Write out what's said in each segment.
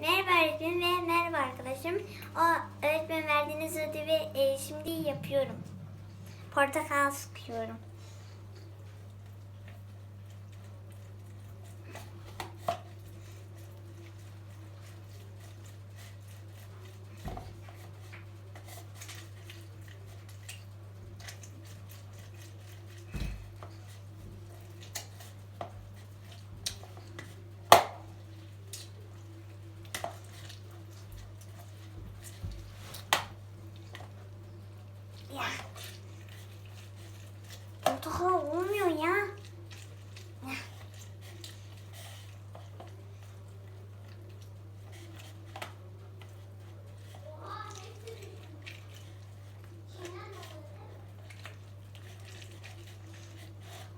Merhaba öğretmenim ve merhaba arkadaşım. O öğretmen verdiğiniz ödevi e, şimdi yapıyorum. Portakal sıkıyorum. Ya. Portakal olmuyor ya. Ya.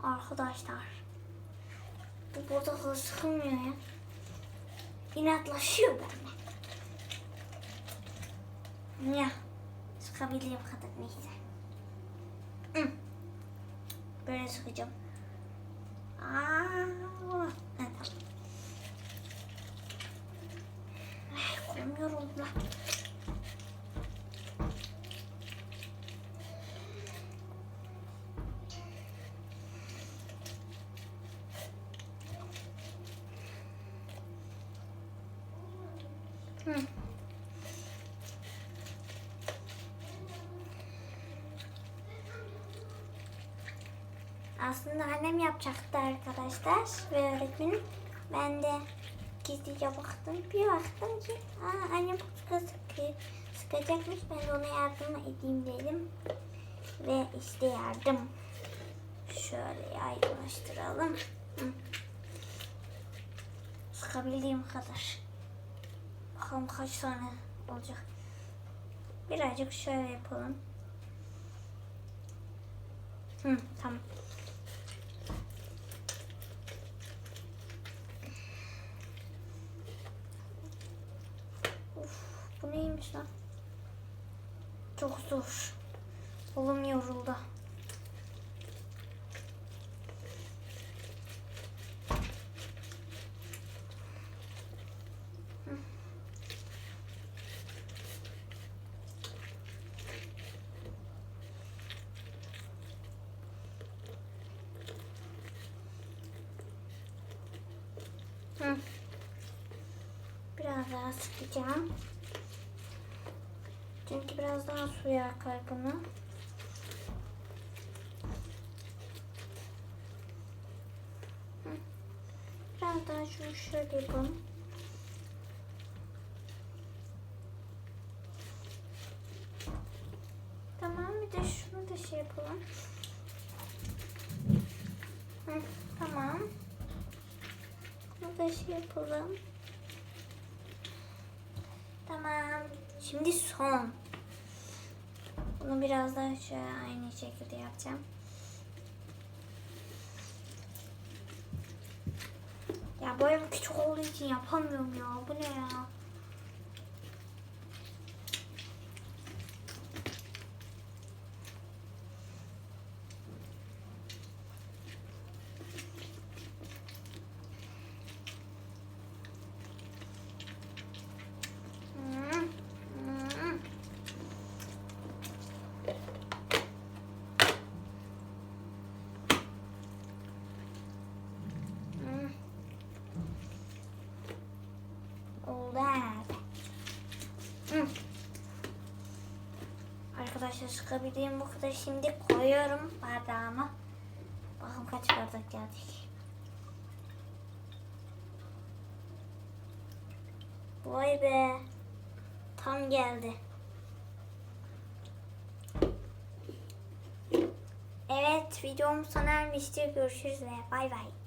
Arkadaşlar. Bu portakal sıkılmıyor ya. İnatlaşıyor benimle. Ya. Sıkabildiğim kadar neyse. Böyle sıkacağım. Aa, evet. Ay, kolum yoruldu. Aslında annem yapacaktı arkadaşlar ve öğretmenim. Ben de gizlice baktım. Bir baktım ki Aa, annem sıkı sıkı sıkacakmış. Ben de ona yardım edeyim dedim. Ve işte yardım. Şöyle yaygınlaştıralım. Sıkabildiğim kadar. Bakalım kaç tane olacak. Birazcık şöyle yapalım. Hı, tamam. Of, bu neymiş lan? Çok zor. Kolum yoruldu. Biraz daha sıkacağım. Çünkü biraz daha suya akar bunu. Biraz daha şunu şöyle yapalım. Tamam bir de şunu da şey yapalım. Hı, tamam. Bunu da şey yapalım. Tamam. Şimdi son. Bunu biraz daha şöyle aynı şekilde yapacağım. Ya boyum küçük olduğu için yapamıyorum ya. Bu ne ya? Arkadaşlar sıkabildiğim bu kadar şimdi koyuyorum bardağıma. Bakın kaç bardak geldik. Vay be. Tam geldi. Evet videom sona ermiştir. Görüşürüz ve bay bay.